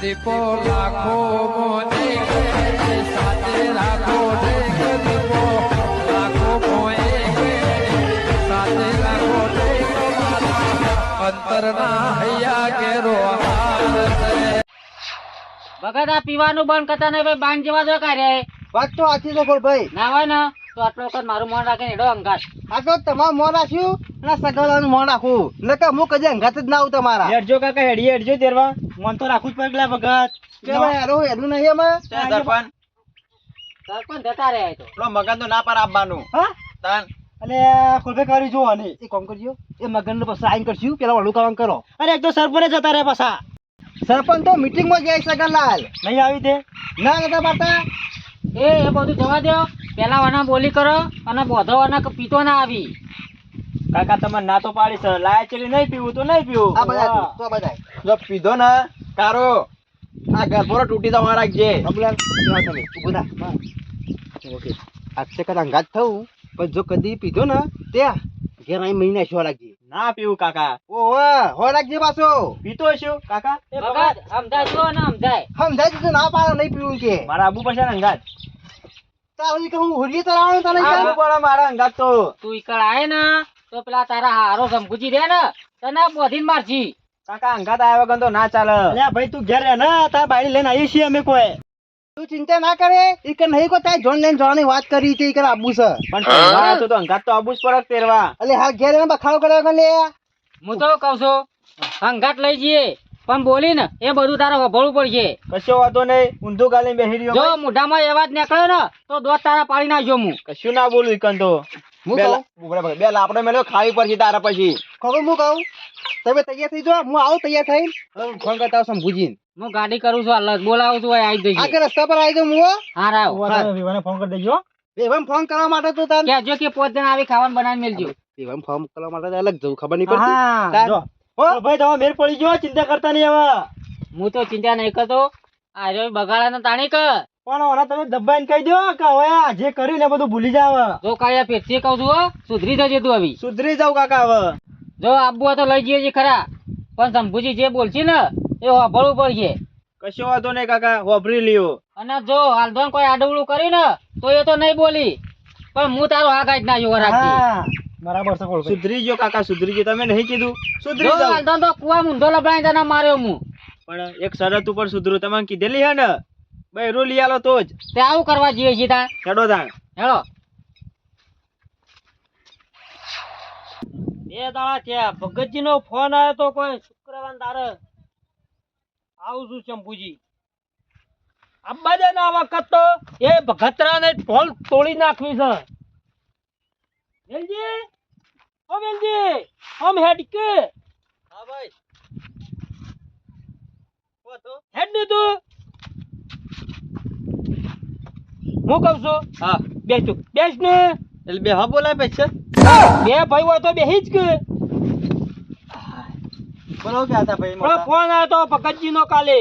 દીપો લાખો મોને સાથે રાખો દીપો. લાખો મોએ સાથે રાખો અંતરના હૈયા કેરો ભગત આ પીવાનું બંધ કરતા નહીં ભાઈ બાંધ જેવા જો કાર્ય વાત તો આખી છે ભાઈ. ના હોય ને તો આટલો વખત મારું મન રાખે એડો અંગાત. આ તો તમારું મોન રાખ્યું અને સગવડાનું રાખું. રાખવું નકર હું કદી અંગાત જ ના આવું તમારા. હેડજો કાકા હેડી હેડજો તેરવા. મન તો રાખવું જ પડે પેલા ભગત. કે ભાઈ હારું એનું નહીં એમાં. સરપંચ. સરપંચ જતા રહ્યા એ તો. પેલો મગન તો ના પર આપવાનું હા? તન. અને ખોલભે કરી જો અને. એ કોમ કરજો. એ મગન પછી સાઈન કરશું. પેલા વાળું કામ કરો. અરે એક તો સરપંચ જતા રહ્યા પાછા. સરપંચ તો મીટિંગમાં જાય સગનલાલ નહીં આવી દે. ના નતા પાતા એ એ બધું જવા દો પેલા વાના બોલી કરો અને બોધો વાના પીતો ના આવી. કાકા તમે ના તો પાડી સર લાયા ચેલી નહીં પીવું તો નહીં પીવું. આ બધા તો બધા જો પીધો ને કારો આ ગરબોરો તૂટી જવા રાખજે. ઓકે. આજથી કદાચ અંગાત થવું. પણ જો કદી પીધો ને ત્યાં ઘેર અહીં મહિના શો રાખજે. ના પીવું કાકા. ઓહો હો રાખજે પાછો. પીતો છું કાકા? સમજાય જો ને સમજાય. સમજાય દીધું ના પાડો નહીં પીવું કે. મારા આબુ ને અંગાત. તારું કે હું હોલીએ તરાવવાનું તને આબુ પડે મારા અંગાત તો. તું ઈકડ આય ને તો પેલા તારા હારો સમકુજી રે ને તને બોધીને મારજી. કાકા અંગાત આવ્યા વગર તો ના ચાલે. અલ્યા ભાઈ તું ઘેર રહે ને તારા બાયડી લઈને આવી છીએ અમે કોઈ. તું ચિંતા ના કરે એ કે નહીં કો તાય જોન લઈને જવાની વાત કરી છે એ કે આબુ છે. પણ તહેવાર તો અંગાત તો આબુ જ પડક તેરવા એટલે હા ઘેર એને બખાડો કર્યો કે લે. હું તો કહું છું અંગાત લઈ જઈએ પણ બોલી ને એ બધું તારે વભળવું પડશે. કશો વાંધો નહીં ઊંધું ગાલી બેસી રહ્યો. જો. મોઢામાં એ વાત નીકળે ને તો દોત તારા પાડી નાખજો હું. કશું ના બોલું ઈકન તો હું કહું? લા- બે લાપડો મેલ્યો ખાવી પડશે તારા પછી. ખબર હું કહું? તમે તૈયાર થઈ જાઓ હું આવું તૈયાર થઈને. ફોન કરતા આવું શંભુજીને હું ગાડી કરું છું હાલ બોલાવું છું આવી આ જઈએ. રસ્તા પર આવી જાઉં હું હા. રાવ વિવાને ફોન કરી દેજો એવમ ફોન કરવા માટે તો તાર કહેજો કે પોત જણ આવી ખાવાનું બનાવીને મેલજો. એવમ ફોન કરવા માટે અલગ જવું ખબર નહીં પડતી. જો. ભાઈ તમે મેર પડી ગયો ચિંતા કરતા નહીં હવે. હું તો ચિંતા નહીં કરતો. આ રહ્યો બગાડા ને તાણી કર પણ ઓના તમે દબાઈને કહી દો કે હવે આ જે કર્યું ને બધું ભૂલી જાવ. જો કાળિયા પેટથી કહું છું હો, સુધરી જજે તું આવી. સુધરી જાવ કાકા હવે. જો આબુ હોય તો લઈ જઈએ ખરા. પણ શંભુજી જે બોલશે ને એ વાપરવું પડશે. કશો વાંધો નહીં કાકા વાપરી લ્યો. અને જો હાલધોન કોઈ આડવડું કર્યું ને તો એ તો નહીં બોલી. પણ હું તારો આ ગાઈડ ના જોવા રાખતી. હા. બરાબર છે સુધરી ગયો કાકા સુધરી ગયો. તમે નહીં કીધું? જો સુધરી જાવ. હાલધોન તો કુવા મૂંધો લબડાઈ તને માર્યો હું. પણ એક શરત ઉપર સુધરું. તમે કીધેલી હે ને? ભાઈ રૂ લઈ આલો તો જ. તે આવું કરવા જઈએ છીએ તા હેડો તા હેલો બે દાડા થયા. ભગતજી નો ફોન આવ્યો તો કોઈ શુક્રવાર તારે આવું છું શંભુજી. દે ના વખત તો એ ભગતરા ને ઢોલ તોડી નાખવી છે. વેલજી? ઓ વેલજી ઓમ હેડ કે? હા ભાઈ. હેડ નહીં તું. હું કહું છું? હા. બેસ તું બેસ ને. એટલે બે હા બોલાય પછી બે ભાઈ હોય તો બેસી જ કે બોલો ક્યાં હતા ભાઈ પેલો ફોન આવ્યો તો ભગતજી નો કાલે.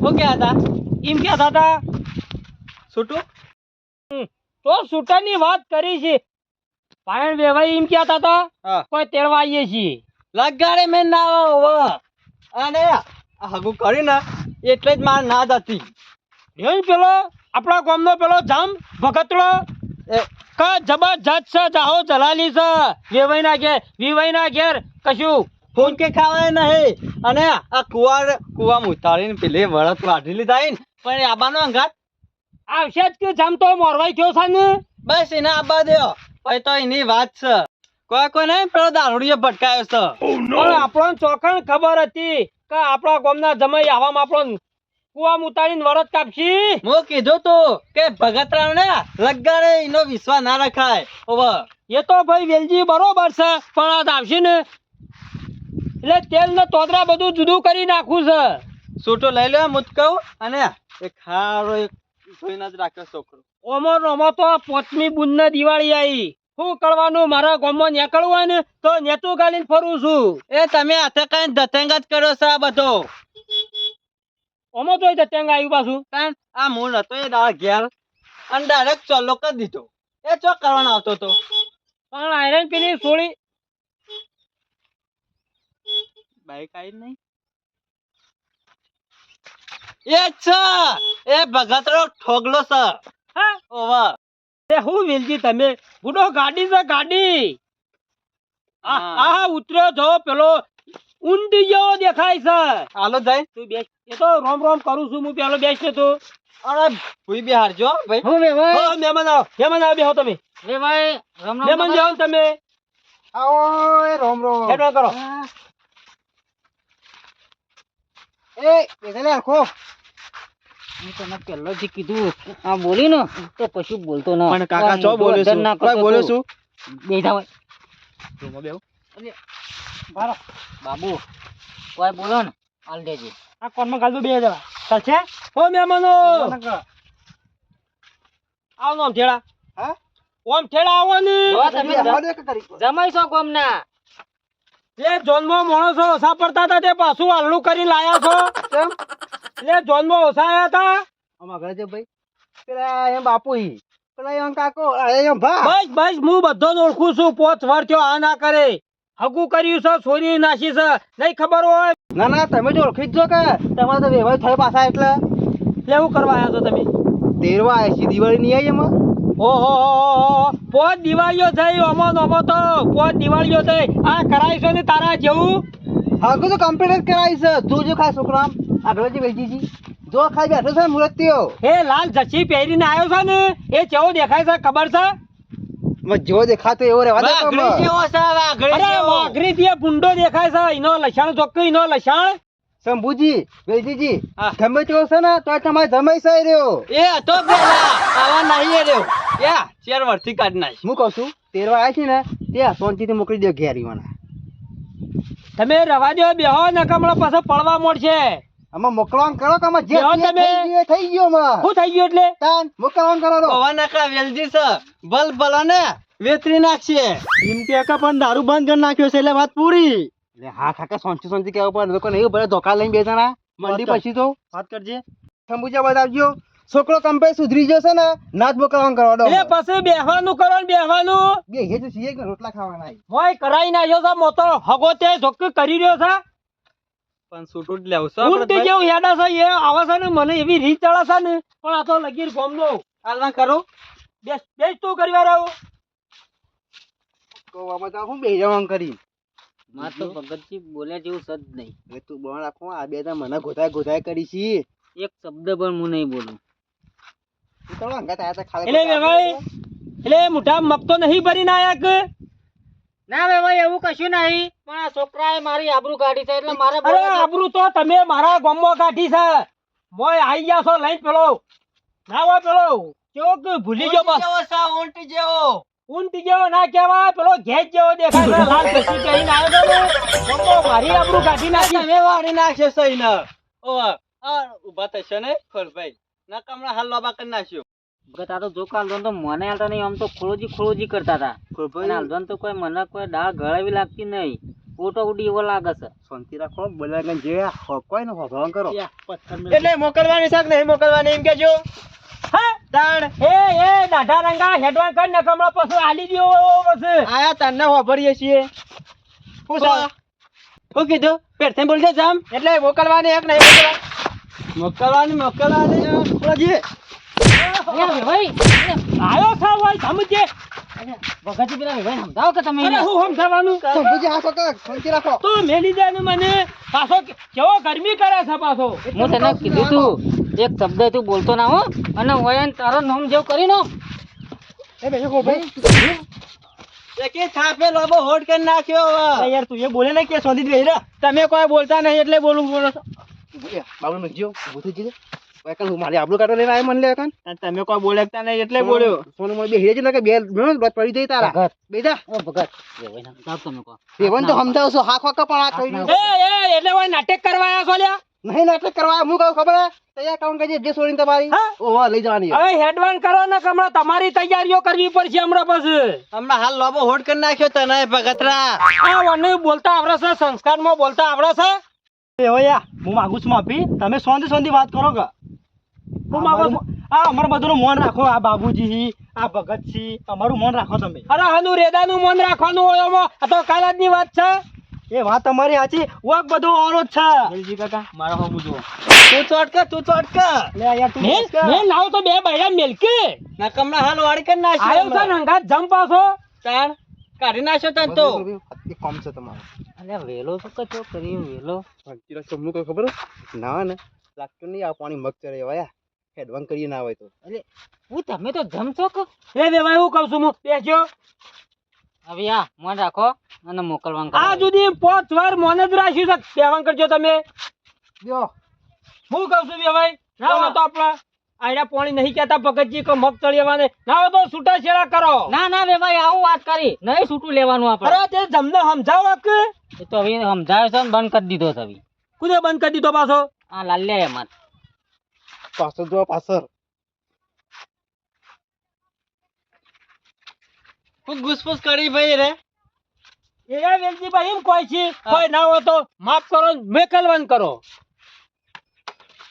શું ક્યાં હતા? એમ ક્યાં હતા છૂટું? તો શૂટરની વાત કરી છે. પાયણ વેવાઈ એમ ક્યાં હતા હા. કોઈ તેડવા આવીએ છીએ. લગાડે મેં ના આવો અને હગું કરી ને. એટલે જ મારે ના જ હતી. એમ પેલો આપણા ગામનો પેલો જામ ભગતડો કા જબરજસ્ત છે જાહો જલાલી છે વેવાઈ ના ઘેર વિવાઈ ના ઘેર કશું ફોન કે ખાવાય નહીં. અને આ કુવા કુવા ઉતારીને પેલી વળત વાઢી લીધા પણ આબાનો અંગાત આવશે જ કે જામ તો મોરવાઈ થયો છે ને? બસ એને આબા દયો. પછી તો એની વાત છે. કોઈ કોઈ નહીં પેલો દારૂડીએ ભટકાયો છે. પણ આપણને ચોખણ ખબર હતી કે આપણા ગામના જમાઈ આવામાં આપણો કુવા ઉતારીને વરત કાપશી? હું કીધું તું કે ભગતરાવ ને લગાડે એનો વિશ્વાસ ના રખાય. ઓવર એ તો ભાઈ વેલજી બરોબર છે પણ આ આવશે ને એટલે તેલ ને તોતરા બધું જુદું કરી નાખવું છે. છૂટો લઈ લે મુતકવ અને એક ખારો એક જોઈને જ રાખ્યો છોકરો. ઓમો રમો તો પોચમી બુન ને દિવાળી આવી શું કરવાનું? મારા ગામમાં નીકળવું હોય ને તો નેતું ગાલીને ફરું છું. એ તમે હાથે કઈ ધતંગ જ કર્યો છે આ બધો. ઓમો તો ટેંગ આવ્યું પાછું. કારણ આ મૂળ હતો એ દાળ ઘેર અને ડાયરેક્ટ ચોલ્લો કરી દીધો. એ ચો કરવાનો આવતો હતો પણ આયરન પેલી સોળી બાઈક આવી નહીં એ જ છે! એ ભગતરો ઠોગલો છે હા. ઓવા. એ હું વિલજી તમે? ગુડો ગાડી છે ગાડી. આ ઉતર્યો છો પેલો ઊંડી જેવો દેખાય છે. હાલો જાય. તું બેસ. એ તો રોમ રોમ કરું છું હું પેલો બેસતો તો. અરે ભૂઈ બે હારજો ભાઈ. હું વેવાઈ હો, મહેમાન આવો મહેમાન આવો બેહો તમે. વેવાઈ રામ રામ મહેમાન જાઓ તમે. આવો એ રોમ રોમ. હેડવા કરો. એ બેસી આખો હું તને પહેલેથી કીધું. આ બોલી ને તો કશું બોલતો ના. પણ કાકા ચો બોલ્યો છું? બોલ્યો છું? બેઠા હોય. રૂમમાં બેહો. બારો બાબુ કોઈ બોલો ને હાલ દેજે. આ કોનમાં ગાલ દો બે જવા? ચાલશે હો મહેમાનો! આવો ને ઠેડા હા? ઓમ ઠેડા આવો ને તમે બેહવા દે કે કરી. જમાઈ છો ગોમના જે જોનમાં માણસો ઓછા પડતા હતા તે પાછું આલુ કરી લાયા છો. કેમ? એટલે જોનમાં ઓછા હતા. આમાં ઘરે છે ભાઈ. પેલા એમ બાપુ ઈ પેલા એમ કાકો એમ ભા. બસ બસ હું બધો ઓળખું છું. પોચ વાર થયો આ ના કરે. હગું કર્યું છે સોની નાસી છે નહીં ખબર હોય. ના ના તમે જો ઓળખી જ કે તમારે તો વ્યવહાર થયો પાછા એટલે? લેવું કરવા આવ્યા છો તમે? તેરવા એસી દિવાળી નહીં આવી એમાં? ઓહો પોત દિવાળીઓ થઈ ઓમો અમો તો. પોચ દિવાળીઓ થઈ. આ કરાઈશો ને તારા જેવું? હા તો કમ્પ્લીટ કરાવી છે. જો જો ખાસ છોકરા આગળ જે વેચી જો. ખાઈ બેઠો છે ને એ લાલ જસી પહેરીને આવ્યો છે ને? એ કેવો દેખાય છે? ખબર છે? જો દેખાતો એવો રહેવા દે વાઘરી જેવો છે વાઘરી અરે વાઘરી થી ભૂંડો દેખાય છે એનો લસાણ ચોખ્ખું એનો લસાણ શંભુજી વેલજીજી. ગમે તેવો છે ને તો તમારે જમાઈ સાઈ રહ્યો. એ હતો પેલા. આવા નહીં રહ્યો. યા ચેર વર્ષથી કાઢ નાખ. હું કહું છું તેરવા આવ્યા છે ને ત્યાં શાંતિથી મોકલી દો ઘેરી મને તમે રવા દો બેહો ને કમળો પાછો પડવા મળશે આમાં મોકલવાનું કરો કે આમાં જે બેહો જે તમે. થઈ ગયું એ થઈ ગયો માં શું થઈ ગયું એટલે? તાન મોકલવાનું કરો તો. ઓવા નકા વેલજી છે. બલ બલો ને વેતરી નાખશે. એમ કે કે પણ દારૂ બંધ કરી નાખ્યો છે એટલે વાત પૂરી. એટલે હા કાકા શાંતિ શાંતિ કહેવું પણ લોકો નહીં બધા ધોકા લઈને બેસાના મંડી પછી તો. વાત કરજે. શંભુજા બતાવજો છોકરો કંપે સુધરી જશે ને નાચ મોકલવાનું કરવા દો. પછી બેહવાનું કરો ને બેહવાનું. બે હે તો છીએ કે રોટલા ખાવાના. મોય કરાઈ નાખ્યો છે મોતો હગો તે ધોક કરી રહ્યો છે. પણ છૂટું જ લેવું છે ઊંટી જેવું હેડા છે એ આવે છે ને મને એવી રીત ચડે છે ને પણ આ તો લગીર ગોમનો. હાલના કરો. બેસ બેસ તું કરી વાર આવું. તો હું બે કરી? માર તો ભગતજી બોલ્યા જેવું સજ નહીં. હવે તું બોલ રાખો આ બે તો મને ગોધાય ગોધાય કરી છી. એક શબ્દ પણ હું નહીં બોલું. તું તો હંગાત આયા તા ખાલી એટલે મોટા મગતો નહીં ભરીને આયા કે? ના વેવાઈ એવું કશું નહીં. પણ આ છોકરાએ મારી આબરૂ કાઢી છે એટલે મારે અરે આબરૂ તો તમે મારા ગામમાં કાઢી છે. મોય આઈ ગયા છો લઈ પેલો. ના હોય પેલો. ચોક ભૂલી ગયો બસ. જેવો છે ઊંટી જેવો. ઊંટી જેવો ના કહેવાય પેલો ઘેજ જેવો દેખાય છે લાલ કસી કહીને આવ્યો તો ને. મારી આબરૂ કાઢી નાખી. તમે વાળી નાખશે સહી ઓ આ ઊભા થશે ને ખોરભાઈ નકા હમણાં હાલ લોબા કરી નાખ્યો. ભગત આ તો જો કાલ તો મને હાલતા નહીં આમ તો ખોળોજી ખોળોજી કરતા હતા. પણ તો કોઈ મને કોઈ દાળ ગળાવી લાગતી નહીં. ફોટો ઉડી એવો લાગે છે. શાંતિ રાખો બોલ્યા જે કોઈ ને હોભળવાનું કરો. એટલે મોકલવાની શાક નહીં મોકલવાની એમ કેજો હા તાણ એ એ દાઢા રંગા હેડવાન કર ને કમળા પછી આલી દ્યો પછી. આયા તને વાપરીએ છીએ. શું શું કીધું? પેટથી બોલજે જામ. એટલે મોકલવાની એક નહીં મોકલવાની. મોકલવાની મોકલવાની. આયો છે હોય સમજે ભગતજી પેલા વેવાઈ સમજાવો કે તમે અરે હું સમજાવવાનું શંભુજી હા કાકા શાંતિ રાખો તું મેલી જાય ને મને પાછો કેવો ગરમી કરે છે પાછો હું તને કીધું તું એક શબ્દ તું બોલતો ના હો અને હોય તારો નામ જેવું કરી નો એ બેસો ભાઈ એકે થાપે લોબો હોટ કરી નાખ્યો યાર તું એ બોલે ને કે સોધી દે તમે કોઈ બોલતા નહીં એટલે બોલું બોલો બાબુ મજો ઊભું થઈ હું મારી આબરૂ કાઢો લઈને આવ્યો મને લે એકન તમે કોઈ બોલતા નહીં એટલે બોલ્યો. સોનું મને બેહી જજે કે બે બેનો બસ પડી જઈ તારા. ભગત. બેજા ઓ ભગત. વેવાઈ ના સમજાવ તમે કહો દેવન તો સમજાવશો હા ખોકા પણ આ થઈ એ એ એટલે ઓય નાટક કરવા આયા છો લ્યા? નહીં નાટક કરવા હું કહું ખબર હે? તૈયાર કાઉન્ટ કરજે જે સોરી તમારી. હા? ઓહો લઈ જવાની હવે હેડવાન કરો ને હમણાં તમારી તૈયારીઓ કરવી પડશે હમણાં પછી. હમણાં હાલ લોબો હોટ કરી નાખ્યો તને ભગતરા. આ વને બોલતા આવડે છે સંસ્કારમાં બોલતા આવડે છે. એવયા હું માગું છું માફી. તમે સોંધી સોંધી વાત કરો કે. હું માગું આ અમારું બધું મન રાખો આ બાબુજી આ ભગતસિંહ અમારું મોન રાખો તમે. અરે હાનું રેદાનું મન રાખવાનું હોય આ તો કાલ આજની વાત છે. એ વાત તમારી સાચી. વાક બધો ઓરો જ છે. વેલજી કાકા મારો હમ તું ચોટક તું ચોટક. લે યાર તું લાવો તો બે બૈરા મેલકે. નકમના હાલ વાળી કરી આયો છે નાખ્યો ને જમ પાછો. તાણ કાઢી નાખ્યો તને તો. એ કોમ છે તમારો. અલે વેલો શું કચો વેલો. ભાગીરા સમનું કઈ ખબર? ના ને. લાગતું નહીં આ પાણી મગ ચડે વાયા. હેડવાન કરી ના હોય તો. હું તમે તો જમશો કે? એ દેવાય હું કહું છું હું બેસજો હવે આ મન રાખો અને મોકલવાનું આ જુદી પોચ વાર મોને જ રાખ્યું છે. સેવન કરજો તમે. જો હું કહું છું દેવાય ના હોય તો આપણા આયરા પાણી નહીં કહેતા ભગતજી કે મગ તળિયાવાને ના હોય તો છૂટા છેડા કરો. ના ના બે ભાઈ આવું વાત કરી. નહીં છૂટું લેવાનું આપણે. અરે તે તમને સમજાવો કે એ તો હવે સમજાવ્યો છે ને બંધ કરી દીધો છે હવે. કુદે બંધ કરી દીધો પાછો? આ લાલ્યા એમાં. પાછળ જો પાછળ. હું ઘૂસપૂસ કરી ભાઈ રે. એ વેલજીભાઈ એમ કોઈ છે? કોઈ ના હોય તો માફ કરો મેકલવાન કરો.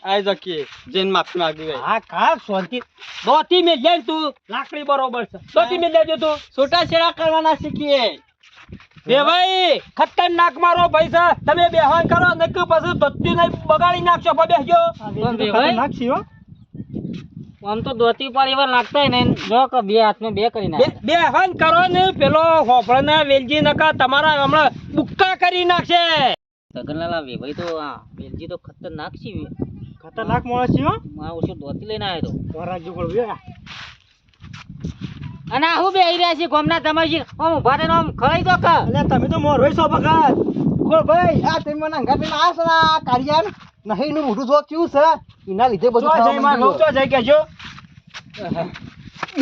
આઈ જકી જેન માફી માંગી ભાઈ હા કા સોંતી દોતી મેં જાય તું. લાકડી બરોબર છે. દોતી મે લેજો તું છોટા છેડા કરવાના શીખીએ. બે ભાઈ ખતરનાક મારો પૈસા તમે બેહાન કરો નક્કી પછી ધોતી નહીં બગાડી નાખશો બેસજો. બે ભાઈ. નાખશી હો. આમ તો દોતી પાડી એવા નાખતા નહીં જો કે બે હાથમાં બે કરી નાખે. બે બેહવાન કરો ને પેલો હોફળના વેલજી નકા તમારા હમણાં બુક્કા કરી નાખશે. સગનલાલા વે ભાઈ તો આ વેલજી તો ખતરનાક છે. ખતરનાક માણસ છે હો. માં ઓછું દોતી લઈને આવ્યો તો. રાજુ પડ્યો અને આ બે બેહી રહ્યા છે? ગોમના તમે છે આમ ઊભા થઈને આમ ખવાઈ દો કે અલ્યા તમે તો મોર હોય છો ભગત. બોલ ભાઈ આ તમે મને અંગાત લઈને આ આ નહીં નું મોઢું જો કેવું છે? એના લીધે બધું જો જઈ માં માંડ્યું. જઈ કેજો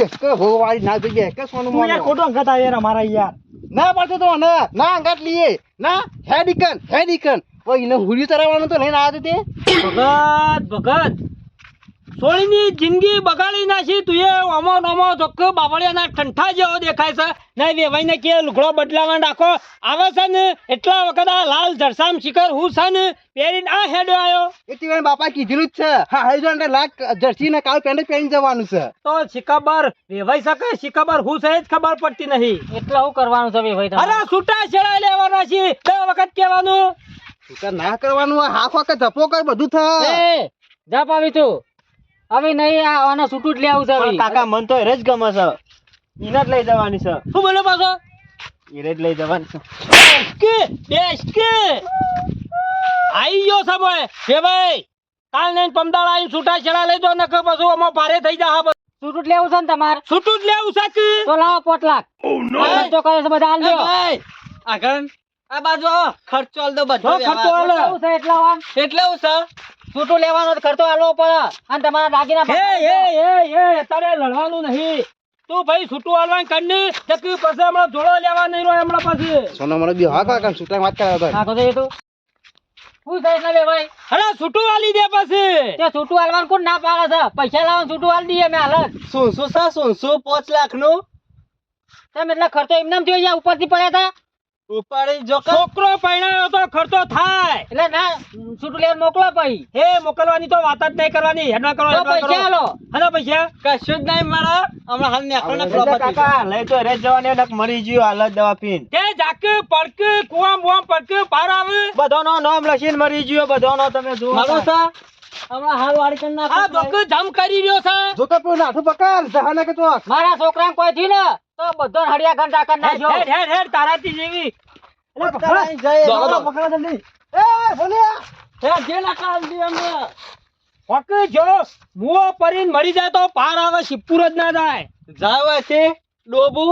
એક કે ભોગવાળી ના જોઈએ કે સોનું તું યાર ખોટો અંગત આવે યાર મારા યાર. ના પડતો તો ને ના અંગાત લીએ ના હેડિકન હેડિકન ઓય એને હુડી તરાવવાનું તો લઈને આવ્યો તે. ભગત ભગત. સોળીની જિંદગી બગાડી નાખી તું એ નમો નોમો ધોક્કો બાવળિયાના ઠંઠા જેવો દેખાય છે. નહીં વેવાઈને કે લુગડો બદલાવા રાખો આવે છે ને એટલા વખત આ લાલ જરસામ શિખર હું છે ને પહેરીને આ હેડો આવ્યો એથી તીવાને બાપા કીધેલું જ છે. હા ને લાખ જર્સી ને કાલ પેન્ટ પહેરી જવાનું છે. તો શિકાબર વેવાઈ શકે? શિકાબર હું છે જ ખબર પડતી નહીં. એટલે હું કરવાનું છે વેવાઈ અરે છૂટા છેડા લેવાના છે. બે વખત કહેવાનું. ના કરવાનું હાફ વખત ધપો કર બધું થાય એ જપ આવી તું. હવે નહીં આ આને છૂટું જ લેવું છે હવે. કાકા મન તો એરે જ ગમે છે. ઈને જ લઈ જવાની છે. શું બોલો પાછો? ઈને જ લઈ જવાની છે. કે બેસ કે. આઈ ગયો સમય ભાઈ. કાલ નહીં પમદાળ આવીને છૂટા છેડા લઈ દો નકર પછી આમાં ભારે થઈ જા છૂટું જ લેવું છે ને તમારે? છૂટું જ લેવું છે તો લાવો પોટલાક. ખર્ચો કરે છે બધા આલ દો ભાઈ આગળ આ બાજુ આવો. ખર્ચો આલ દો બધો ખર્ચો આલો. કેટલું છે એટલા વાન એટલે છે? છૂટું લેવાનો ખર્ચો આલવો પડે. અને તમારા દાગીના હે એ એ. હે હે તારે લડવાનું નહીં. તું ભાઈ છૂટું હાલવાનું કરની નક્કી પછી હમણાં જોડો લેવા નહીં રહ્યો હમણાં પછી. સોના મને બી હા કાકા છૂટા વાત કરાવતા હા તો એ તો. શું છે એટલે ભાઈ? અરે છૂટું આલી દે પછી. તે છૂટું હાલવાનું કોણ ના પાડે છે? પૈસા લાવવાનું છૂટું હાલ દઈએ મેં હાલ શું શું છે? શું શું? પાંચ લાખનું તમે એટલે ખર્ચો એમને એમ થયો યાર ઉપરથી પડ્યા હતા? ઉપાડી જો છોકરો પરણાયો તો ખર્ચો થાય. એટલે ના છૂટું લેવાનું મોકલો પછી. હે મોકલવાની તો વાત જ નહીં કરવાની. હેડવા કરો પૈસા કરો. આલો પૈસા કશું જ નહીં મારા હમણાં હાલ ને એટલે પ્રોપર્ટી કાકા લઈ તો રે જવાને એટલે મરી ગયો હાલત દવા પીન. તે જાકે પડકે કુવામ બુવામ પડકે બહાર આવે. બધાનો નામ લખીને મરી ગયો બધાનો તમે જો મારો સા હમણાં હાલ વાડી કરી નાખો. આ જમ કરી રહ્યો છે. જો તો નાઠું પકાલ જહાને કે તો મારા છોકરાને કોઈ થી ને? તો બધો હળિયા ઘંટા કરી હેડ નાખ્યો. હેડ હેડ હેડ તારાથી જેવી. અરે પકડા જઈ દોડો. પકડા જલ્દી. એ ભોલિયા હે જે લાખા આલ અમે. ફક જો મુઓ પરીને મરી જાય તો પાર આવે શિવપુર જ ના જાય. જાવ છે ડોબુ.